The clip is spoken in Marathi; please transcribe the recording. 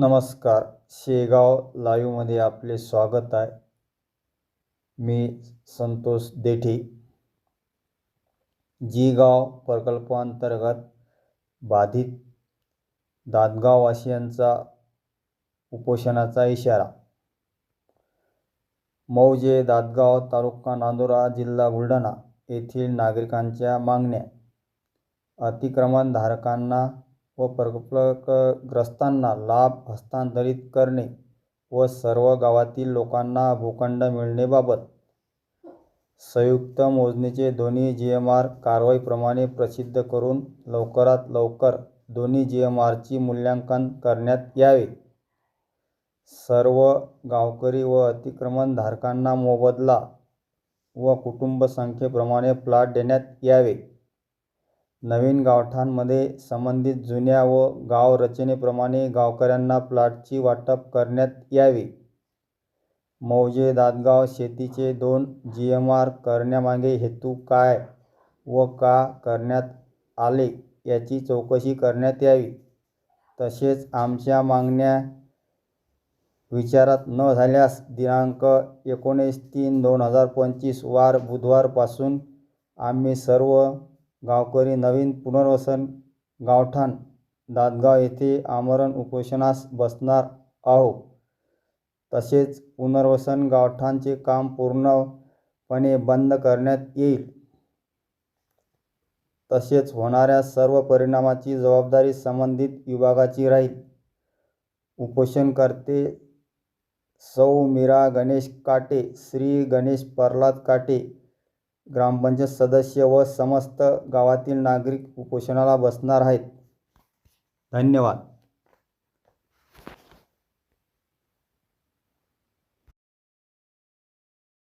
नमस्कार. शेगाव लाईव्हमध्ये आपले स्वागत आहे. मी संतोष देठे. जी गाव प्रकल्पांतर्गत बाधित दादगाववासियांचा उपोषणाचा इशारा. मौजे दादगाव तालुका नांदुरा जिल्हा बुलढाणा येथील नागरिकांच्या मागण्या. अतिक्रमणधारकांना व प्रकल्पग्रस्तांना लाभ हस्तांतरित करणे व सर्व गावातील लोकांना भूखंड मिळणेबाबत संयुक्त मोजणीचे दोन्ही जी एम आर कारवाईप्रमाणे प्रसिद्ध करून लवकरात लवकर दोन्ही जी एम आरची मूल्यांकन करण्यात यावे. सर्व गावकरी व अतिक्रमणधारकांना मोबदला व कुटुंबसंख्येप्रमाणे प्लॉट देण्यात यावे. नवीन गावठाणांमध्ये संबंधित जुन्या व गाव रचनेप्रमाणे गावकऱ्यांना प्लॉटची वाटप करण्यात यावे. मौजे दादगाव शेतीचे दोन जी एम आर करण्यामागे हेतू काय व का करण्यात आले याची चौकशी करण्यात यावी. तसेच आमच्या मागण्या विचारात न झाल्यास दिनांक एकोणीस तीन दोन हजार पंचवीस वार बुधवारपासून आम्ही सर्व गावकरी नवीन पुनर्वसन गावठाण दादगाव येथे आमरण उपोषणास बसणार आहो तसेच पुनर्वसन गावठाणचे काम पूर्णपणे बंद करण्यात येईल. तसेच होणाऱ्या सर्व परिणामाची जबाबदारी संबंधित विभागाची राहील. उपोषणकर्ते सौ मीरा गणेश काटे श्री गणेश प्रल्हाद काटे ग्रामपंचायत सदस्य व समस्त गावातील नागरिक उपोषणाला बसणार आहेत. धन्यवाद.